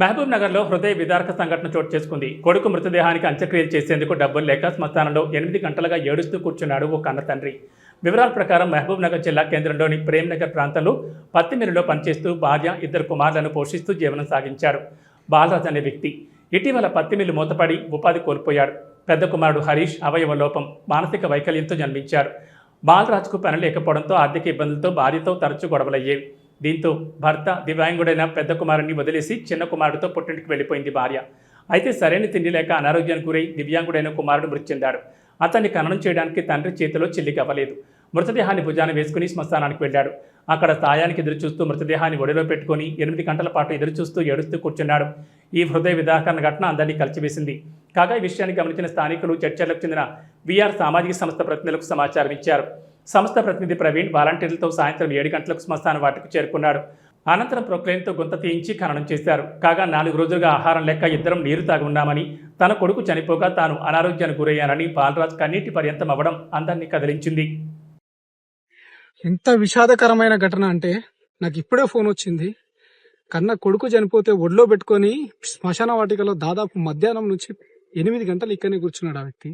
మహబూబ్ నగర్లో హృదయ విదారక సంఘటన చోటు చేసుకుంది. కొడుకు మృతదేహానికి అంత్యక్రియలు చేసేందుకు డబ్బులు లేక శ్మశానంలో ఎనిమిది గంటలుగా ఏడుస్తూ కూర్చున్నాడు ఓ కన్న తండ్రి. వివరాల ప్రకారం మహబూబ్ నగర్ జిల్లా కేంద్రంలోని ప్రేమ్నగర్ ప్రాంతంలో పత్తిమిరిలో పనిచేస్తూ భార్య ఇద్దరు కుమారులను పోషిస్తూ జీవనం సాగించారు బాలరాజ్ అనే వ్యక్తి ఇటీవల పత్తిమిల్లు మూతపడి ఉపాధి కోల్పోయాడు. పెద్ద కుమారుడు హరీష్ అవయవ లోపం మానసిక వైకల్యంతో జన్మించారు. బాలరాజ్కు పని లేకపోవడంతో ఆర్థిక ఇబ్బందులతో భార్యతో తరచూ గొడవలయ్యేవి దీంతో భర్త దివ్యాంగుడైన పెద్ద కుమారుని వదిలేసి చిన్న కుమారుడితో పుట్టింటికి వెళ్ళిపోయింది భార్య. అయితే సరైన తిండి లేక అనారోగ్యానికి గురై దివ్యాంగుడైన కుమారుడు మృతి చెందాడు. అతన్ని ఖననం చేయడానికి తండ్రి చేతిలో చెల్లికి అవ్వలేదు మృతదేహాన్ని భుజాన వేసుకుని శ్మశానానికి వెళ్ళాడు. అక్కడ సాయానికి ఎదురుచూస్తూ మృతదేహాన్ని ఒడిలో పెట్టుకొని ఎనిమిది గంటల పాటు ఎదురుచూస్తూ ఏడుస్తూ కూర్చున్నాడు. ఈ హృదయ విదాహరణ ఘటన అందరినీ కలిచివేసింది కాగా ఈ విషయాన్ని గమనించిన స్థానికులు చర్చలకు చెందిన విఆర్ సామాజిక సంస్థ ప్రతినిధులకు సమాచారం ఇచ్చారు. సంస్థ ప్రతినిధి ప్రవీణ్ వాలంటీర్లతో సాయంత్రం ఏడు గంటలకు శ్మశాన వాటికి చేరుకున్నాడు. అనంతరం ప్రొక్లైన్తో గుంత తీయించి ఖననం చేశారు. కాగా నాలుగు రోజులుగా ఆహారం లెక్క ఇద్దరం నీరు తాగున్నామని తన కొడుకు చనిపోగా తాను అనారోగ్యానికి గురయ్యానని బాలరాజ్ కన్నీటి పర్యంతం అవ్వడం అందరినీ కదిలించింది. ఎంత విషాదకరమైన ఘటన అంటే నాకు ఇప్పుడే ఫోన్ వచ్చింది. కన్న కొడుకు చనిపోతే ఒడిలో పెట్టుకొని శ్మశాన వాటికలో దాదాపు మధ్యాహ్నం నుంచి ఎనిమిది గంటలు ఇక్కడనే కూర్చున్నాడు ఆ వ్యక్తి.